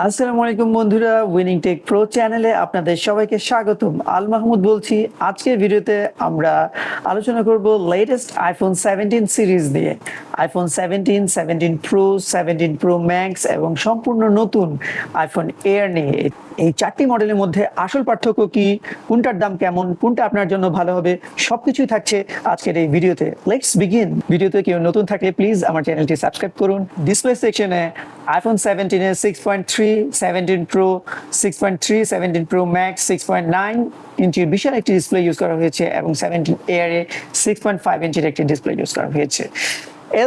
আসসালামু আলাইকুম বন্ধুরা উইনিং টেক প্রো চ্যানেলে আপনাদের সবাইকে স্বাগতম। আল মাহমুদ বলছি, আজকের ভিডিওতে আমরা আলোচনা করব লেটেস্ট আইফোন সেভেন্টিন সিরিজ দিয়ে iPhone seventeen seventeen pro seventeen pro max এবং সম্পূর্ণ নতুন আইফোন এয়ার নিয়ে। এই চারটি মডেলের মধ্যে আসল পার্থক্য কি, কোনটার দাম কেমন, কোনটা আপনার জন্য ভালো হবে, সবকিছুই থাকছে আজকের এই ভিডিওতে। লেটস বিগিন ভিডিওতে কেউ নতুন থাকলে প্লিজ আমার চ্যানেলটি সাবস্ক্রাইব করুন। ডিসপ্লে সেকশনে iPhone সেভেন্টিনের six point three seventeen pro six point three seventeen pro max six point nine ইঞ্চির বিশাল একটি ডিসপ্লে ইউজ করা হয়েছে এবং সেভেন্টিন এয়ারে সিক্স পয়েন্ট ফাইভ ইঞ্চির একটি ডিসপ্লে ইউজ করা হয়েছে।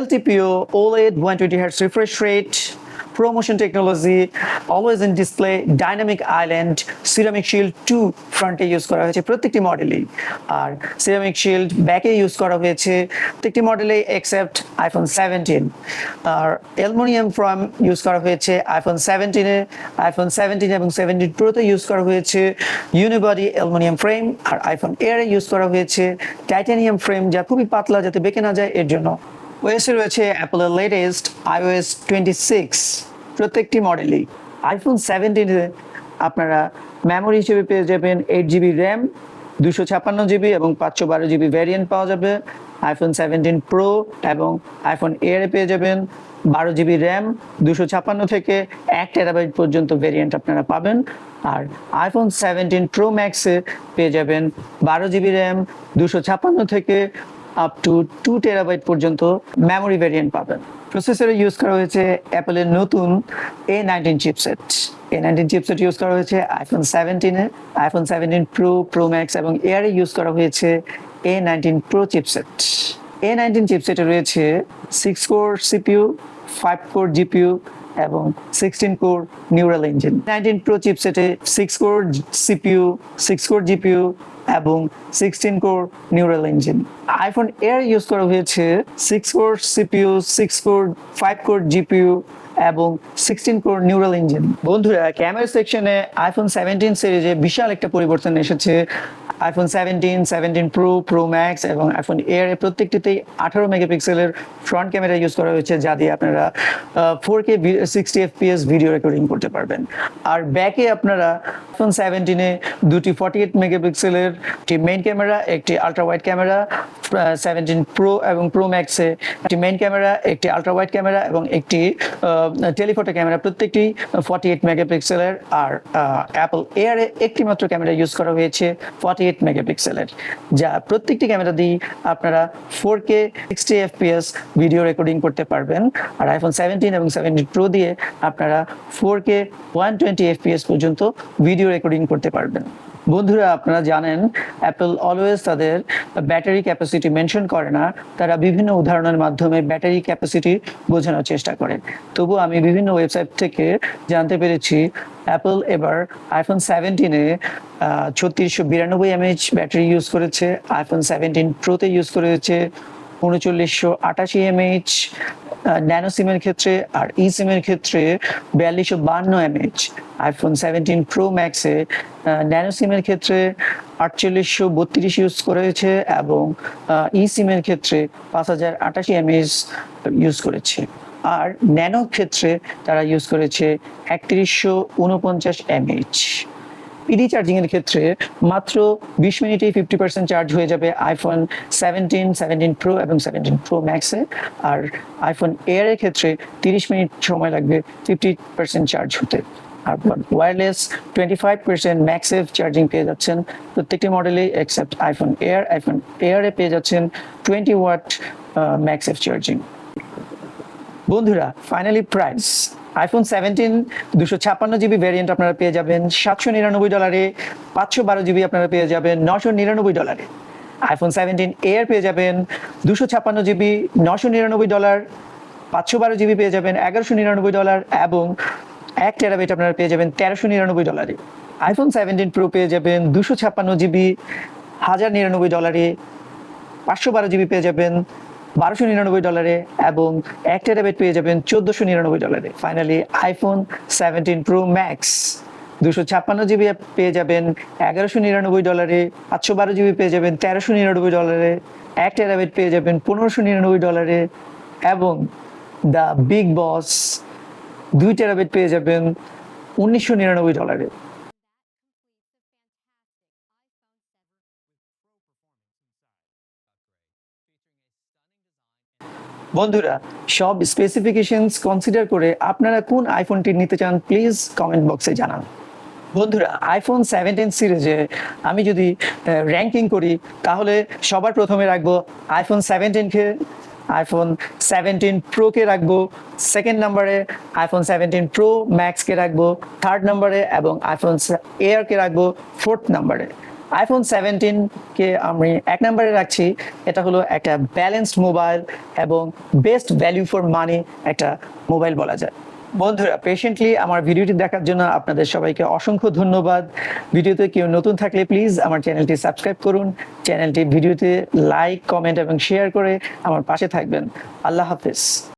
LTPO, OLED 120 Hz refresh rate, ProMotion technology, always in display, dynamic island, ceramic shield 2 ফ্রন্টে ইউজ করা হয়েছে প্রত্যেকটি মডেলেই আর সিরামিক শিল্ড ব্যাকে ইউজ করা হয়েছে প্রত্যেকটি মডেলেই এক্সেপ্ট আইফোন সেভেন্টিন আর অ্যালমোনিয়াম ফ্রম ইউজ করা হয়েছে আইফোন সেভেন্টিনে আইফোন সেভেন্টিন এবং সেভেন্টিন প্রোতে ইউজ করা হয়েছে ইউনিবডি অ্যালমোনিয়াম ফ্রেম আর আইফোন এয়ারে ইউজ করা হয়েছে টাইটানিয়াম ফ্রেম যা খুবই পাতলা যাতে বেঁকে না যায় এর জন্য ওএসে রয়েছে অ্যাপলের লেটেস্ট আইওএস টোয়েন্টি সিক্স প্রত্যেকটি মডেলই আইফোন সেভেন্টিনে আপনারা মেমোরি হিসেবে পেয়ে যাবেন এইট জিবি র্যাম দুশো ছাপ্পান্ন জিবি এবং পাঁচশো বারো জিবি ভ্যারিয়েন্ট পাওয়া যাবে। আইফোন সেভেন্টিন প্রো এবং আইফোন এয়ারে পেয়ে যাবেন বারো জিবি র্যাম দুশো ছাপ্পান্ন থেকে এক টেরাবাইট পর্যন্ত ভেরিয়েন্ট আপনারা পাবেন। আর আইফোন সেভেন্টিন প্রো ম্যাক্সে পেয়ে যাবেন বারো জিবি র্যাম দুশো ছাপ্পান্ন থেকে আপ টু টু টেরাবাইট পর্যন্ত মেমোরি ভেরিয়েন্ট পাবেন। প্রসেসরে ইউজ করা হয়েছে অ্যাপেলের নতুন A nineteen chipset A nineteen chipset use করা হয়েছে iPhone সেভেন্টিনে iPhone seventeen pro pro max এবং এয়ারে ইউজ করা হয়েছে A nineteen pro chipset A nineteen চিপসেটে রয়েছে six core CPU five core GPU এবং sixteen core neural engine nineteen pro চিপসেটে six core CPU six core GPU এবং sixteen core neural engine iPhone air use করা হয়েছে six core CPU six core five core GPU এবং sixteen core neural engine বন্ধুরা camera সেকশনে iPhone seventeen সিরিজে বিশাল একটা পরিবর্তন এসেছে। IPhone seventeen seventeen pro pro max এবং আইফোন এয়ার এর প্রত্যেকটিতেই আঠারো মেগাপিক্সেলের ফ্রন্ট ক্যামেরা ইউজ করা হয়েছে, যা দিয়ে আপনারা four K sixty FPS video recording করতে পারবেন। আর ব্যাকে আপনারা আইফোন সেভেন্টিনে দুটি ফর্টি এইট মেগাপিক্সেলের একটি মেইন ক্যামেরা একটি ultra wide camera seventeen pro এবং প্রো ম্যাক্সে একটি মেইন ক্যামেরা একটি আলট্রা ওয়াইড ক্যামেরা এবং একটি টেলিফোটো ক্যামেরা প্রত্যেকটি ফর্টি এইট মেগাপিক্সেলের আর অ্যাপল এয়ারে একটি মাত্র ক্যামেরা ইউজ করা হয়েছে ফর্টি এইট মেগাপিক্সেলের যা প্রত্যেকটি ক্যামেরা দিয়ে আপনারা four K sixty FPS video recording করতে পারবেন। আর আইফোন সেভেন্টিন এবং সেভেন্টিন প্রো দিয়ে আপনারা four K one twenty FPS পর্যন্ত ভিডিও রেকর্ডিং করতে পারবেন। বন্ধুরা, আপনারা জানেন অ্যাপল অলওয়েজ তাদের ব্যাটারি ক্যাপাসিটি মেনশন করে না। তারা বিভিন্ন উদাহরণের মাধ্যমে ব্যাটারি ক্যাপাসিটি বোঝানোর চেষ্টা করে। তবু আমি বিভিন্ন ওয়েবসাইট থেকে জানতে পেরেছি অ্যাপল এবার আইফোন সেভেন্টিনে ছত্রিশশো বিরানব্বই এমএইচ ব্যাটারি ইউজ করেছে আইফোন সেভেন্টিন প্রোতে ইউজ করেছে, উনচল্লিশশো আটাশি এমএইচ ন্যানো সিমের ক্ষেত্রে আর ই সিমের ক্ষেত্রে বিয়াল্লিশশো বান্ন এমএইচ। আইফোন সেভেন্টিন প্রো ম্যাক্সে ন্যানো সিমের ক্ষেত্রে আটচল্লিশশো বত্রিশ ইউজ করেছে এবং ই সিমের ক্ষেত্রে পাঁচ হাজার আটাশি এমএইচ ইউজ করেছে। আর ন্যানো ক্ষেত্রে তারা ইউজ করেছে একত্রিশশো উনপঞ্চাশ এমএইচ। ইডি চার্জিং এর ক্ষেত্রে মাত্র বিশ মিনিটেই ফিফটি পার্সেন্ট চার্জ হয়ে যাবে আইফোন সেভেন্টিন সেভেন্টিন প্রো এবং সেভেন্টিন প্রো ম্যাক্সে আর আইফোন এয়ার এর ক্ষেত্রে তিরিশ মিনিট সময় লাগবে ফিফটি পার্সেন্ট চার্জ হতে। আর wireless twenty five percent MagSafe charging পেয়ে যাচ্ছেন। প্রত্যেকটি মডেলেই এক্সেপ্ট আইফোন এয়ার আইফোন এয়ারে পেয়ে যাচ্ছেন টোয়েন্টি ওয়াট ম্যাক্সেভ চার্জিং বন্ধুরা ফাইনালি প্রাইস আইফোন সেভেন্টিন দুশো ছাপ্পান্ন জিবি ভ্যারিয়েন্ট আপনারা পেয়ে যাবেন, সাতশো নিরানব্বই ডলারে পাঁচশো বারো জিবি আপনারা পেয়ে যাবেন, নশো নিরানব্বই ডলারে আইফোন সেভেন্টিন এয়ার পেয়ে যাবেন, দুশো ছাপ্পান্ন জিবি নশো নিরানব্বই ডলার পাঁচশো বারো জিবি পেয়ে যাবেন, এগারোশো নিরানব্বই ডলার এবং এক টেরাবাইট আপনারা পেয়ে যাবেন, তেরোশো নিরানব্বই ডলারে আইফোন সেভেন্টিন প্রো পেয়ে যাবেন, দুশো ছাপ্পান্ন জিবি হাজার নিরানব্বই ডলারে পাঁচশো বারো জিবি পেয়ে যাবেন বারোশো নিরানব্বই ডলারে এবং এক টেরাবাইট পেয়ে যাবেন চোদ্দোশো নিরানব্বই ডলারে finally iPhone seventeen pro max দুশো ছাপ্পান্ন জিবি পেয়ে যাবেন এগারোশো নিরানব্বই ডলারে পাঁচশো বারো জিবি পেয়ে যাবেন তেরোশো নিরানব্বই ডলারে এক টেরাবাইট পেয়ে যাবেন পনেরোশো নিরানব্বই ডলারে এবং দ্য বিগ বস দুই টেরাবাইট পেয়ে যাবেন উনিশশো নিরানব্বই ডলারে বন্ধুরা, সব স্পেসিফিকেশনস কনসিডার করে আপনারা কোন আইফোনটি নিতে চান প্লিজ কমেন্ট বক্সে জানান। বন্ধুরা আইফোন সেভেন্টিন সিরিজে আমি যদি র্যাঙ্কিং করি, তাহলে সবার প্রথমে রাখব আইফোন সেভেন্টিনকে আইফোন সেভেন্টিন প্রোকে রাখব সেকেন্ড নাম্বারে আইফোন সেভেন্টিন প্রো ম্যাক্সকে রাখব থার্ড নাম্বারে এবং আইফোন এয়ারকে রাখব ফোর্থ নম্বরে আইফোন সেভেন্টিনকে আমি এক নম্বরে রাখছি। এটা হলো একটা ব্যালেন্সড মোবাইল এবং বেস্ট ভ্যালু ফর মানি একটা মোবাইল বলা যায়। বন্ধুরা পেশেন্টলি আমার ভিডিওটি দেখার জন্য আপনাদের সবাইকে অসংখ্য ধন্যবাদ। ভিডিওতে কেউ নতুন থাকলে প্লিজ আমার চ্যানেলটি সাবস্ক্রাইব করুন। চ্যানেলটি ভিডিওতে লাইক কমেন্ট এবং শেয়ার করে আমার পাশে থাকবেন। আল্লাহ হাফিজ।